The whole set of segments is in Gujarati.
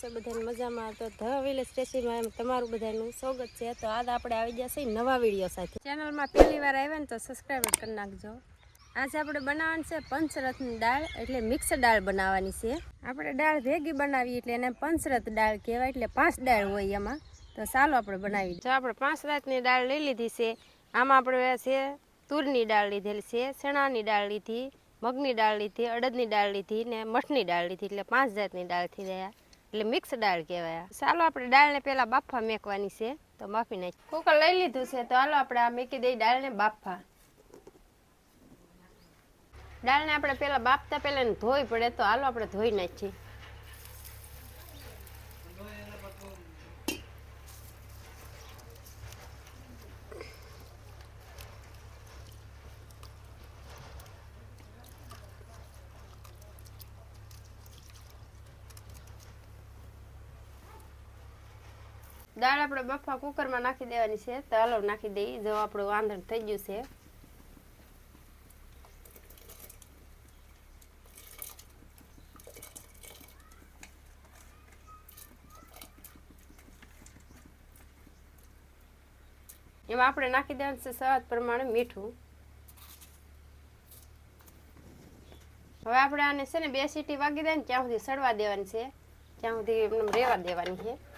છે બધાને મજામાં. તો ધ વિલેજ એમ તમારું બધાનું સ્વાગત છે. તો આજ આપણે આવી ગયા છે નવા વીડિયો સાથે. ચેનલમાં પહેલી વાર આવ્યા ને તો સબસ્ક્રાઈબ કરી નાખજો. આજે આપણે બનાવવાની છે પંચરથની દાળ એટલે મિક્સ દાળ બનાવવાની છે. આપણે દાળ ભેગી બનાવી એટલે એને પંચરથ દાળ કહેવાય એટલે પાંચ દાળ હોય એમાં. તો ચાલો આપણે બનાવી જો આપણે પાંચ રાતની દાળ લઈ લીધી છે આમાં આપણે છે તુરની દાળ લીધેલી છે ચણાની દાળ લીધી મગની દાળ લીધી અડદની દાળ લીધી ને મઠની દાળ લીધી એટલે પાંચ જાતની દાળ થઈ ગયા. એટલે મિક્સ દાળ કહેવાય. ચાલો આપણે દાળને પહેલાં બાફા મેકવાની છે, તો બાફી નાખી કુકર લઈ લીધું છે, તો હાલો આપણે આ મેકી દઈ દાળને બાફા. દાળને આપણે પહેલાં બાફતા પહેલાં ધોઈ પડે, તો હાલો આપણે ધોઈ નાખીએ. દાળ આપણે બફા કુકરમાં નાખી દેવાની છે. તો હાલો નાખી દઈએ. જો આપણું વાંધણ થઈ ગયું છે. એમાં આપણે નાખી દેવાનું છે સ્વાદ પ્રમાણે મીઠું. હવે આપણે આને છે ને બે સીટી વાગી દે ને ત્યાં સુધી સડવા દેવાની છે. ત્યાં સુધી એમને રેવા દેવાની છે.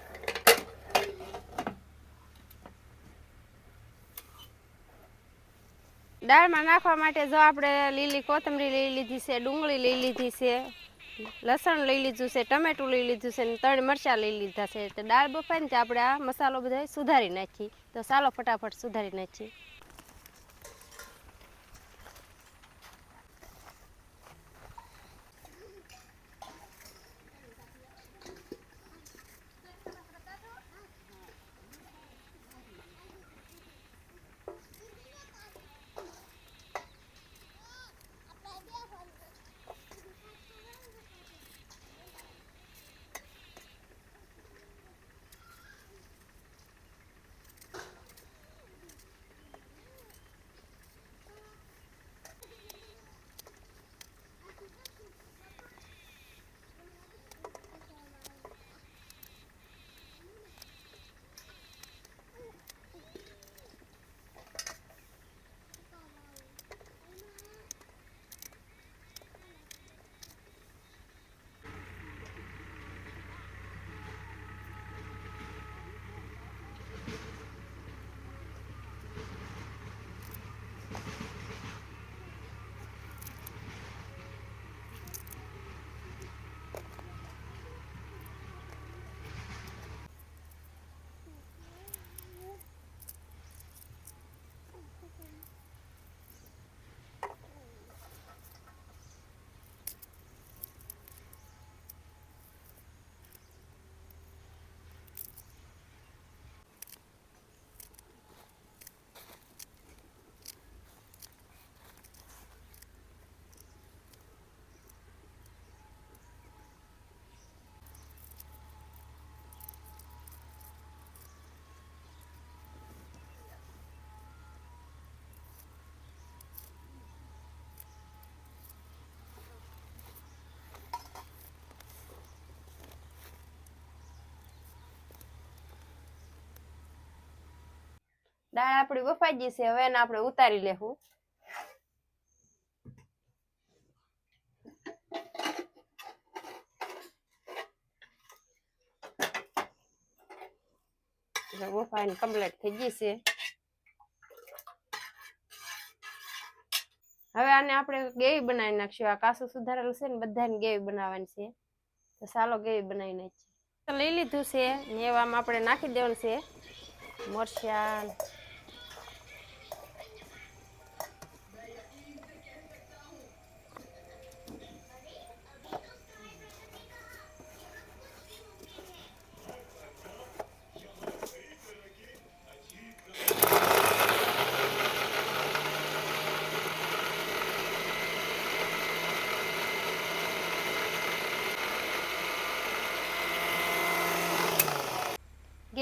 દાળમાં નાખવા માટે જો આપણે લીલી કોથમરી લઈ લીધી છે, ડુંગળી લઈ લીધી છે, લસણ લઈ લીધું છે, ટમેટું લઈ લીધું છે ને ત્રણ મરચાં લઈ લીધા છે. તો દાળ બફાઈને આપણે આ મસાલો બધા સુધારી નાખીએ. તો ચાલો ફટાફટ સુધારી નાખીએ. દાળ આપણી બફાઈ ગઈ છે, હવે એને આપણે ઉતારી લેવું. બફાઈને કમ્પ્લીટ હવે આને આપણે ગેવી બનાવી નાખશું. આ કાસું સુધારેલું છે ને, બધાને ગેવી બનાવવાની છે. તો ચાલો ગેવી બનાવી નાખીએ. લઈ લીધું છે ને આપણે નાખી દેવાનું છે. મરચાં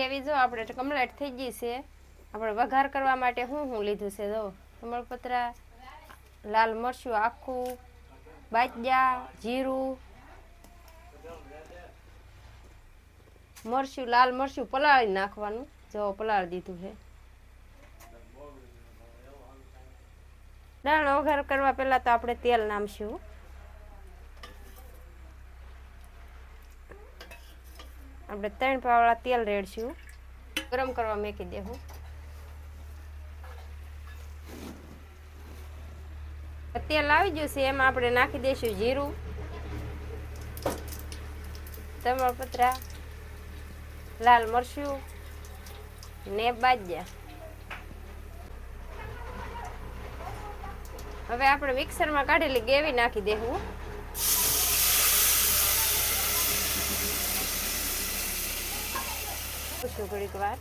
ગેવી જો આપણે કમ્પ્લીટ થઈ ગઈ છે. આપણે વઘાર કરવા માટે શું શું લીધું છે જો. કમળપત્રા, લાલ મરચું આખું બાજ્યા જીરું, મરચું, લાલ મરચું પલાળી નાખવાનું. જો પલાળી દીધું છે. દાળનો વઘાર કરવા પહેલાં તો આપણે તેલ નામશું. આપણે ત્રણ પાવડા તેલ રેડશું. ગરમ કરવા મેકી દેવું તેલ આવી જશે એમાં આપણે નાખી દઈશું જીરું તમાલપત્રા લાલ મરચું ને બાજ્યા. હવે આપણે મિક્સરમાં કાઢેલી ગેવી નાખી દેવું પૂછું ઘડીક વાર.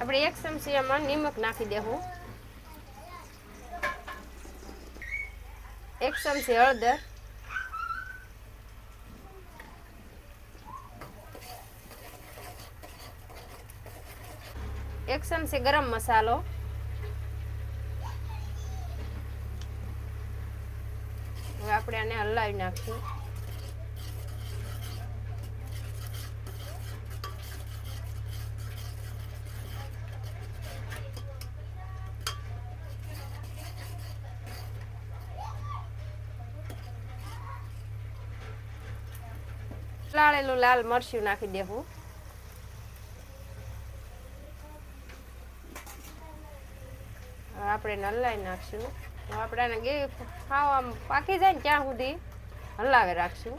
આપણે એક ચમચી નિમક નાખી દેવું. એક ચમચી હળદર. એક ચમચી ગરમ મસાલો. હવે આપણે આને હલાવી નાખશું. લાળેલું લાલ મરચું નાખી દેવું હવે આપણે હલાવી નાખશું. આપણાને આપણે ગે ખાવ આમ પાકી જાય ને ત્યાં સુધી હલાવે રાખશું.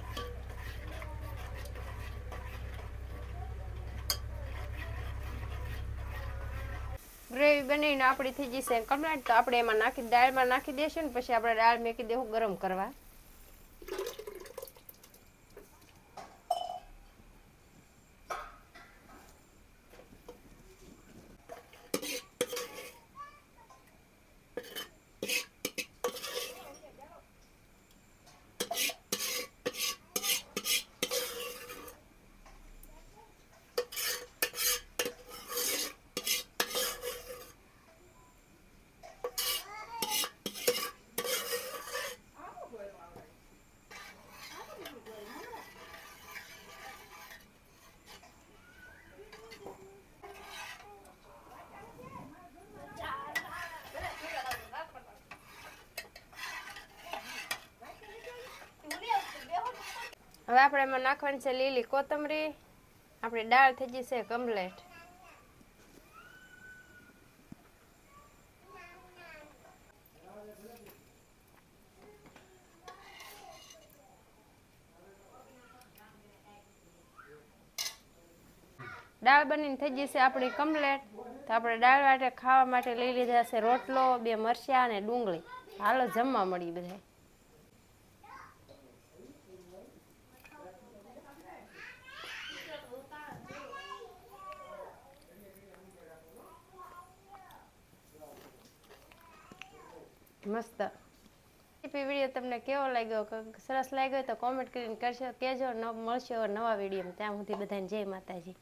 ગ્રેવી બનાવીને આપણી થઈ જશે કમ્પ્લીટ તો આપણે એમાં નાખી, દાળમાં નાખી દેશું ને પછી આપણે દાળ મેકી દેવું ગરમ કરવા. હવે આપણે એમાં નાખવાની છે લીલી કોથમરી. આપણી દાળ થઈ જશે કમ્પ્લેટ દાળ બનીને થઈ જશે આપણી કમ્પ્લેટ તો આપણે દાળ માટે ખાવા માટે લઈ લીધા છે રોટલો, બે મરચાં અને ડુંગળી. હાલો જમવા મળી બધા મસ્ત. વીડિયો તમને કેવો લાગ્યો? સરસ લાગ્યો તો કોમેન્ટ કરીને કરશો કહેજો, ન મળશો નવા વીડિયો ત્યાં સુધી બધાને જય માતાજી.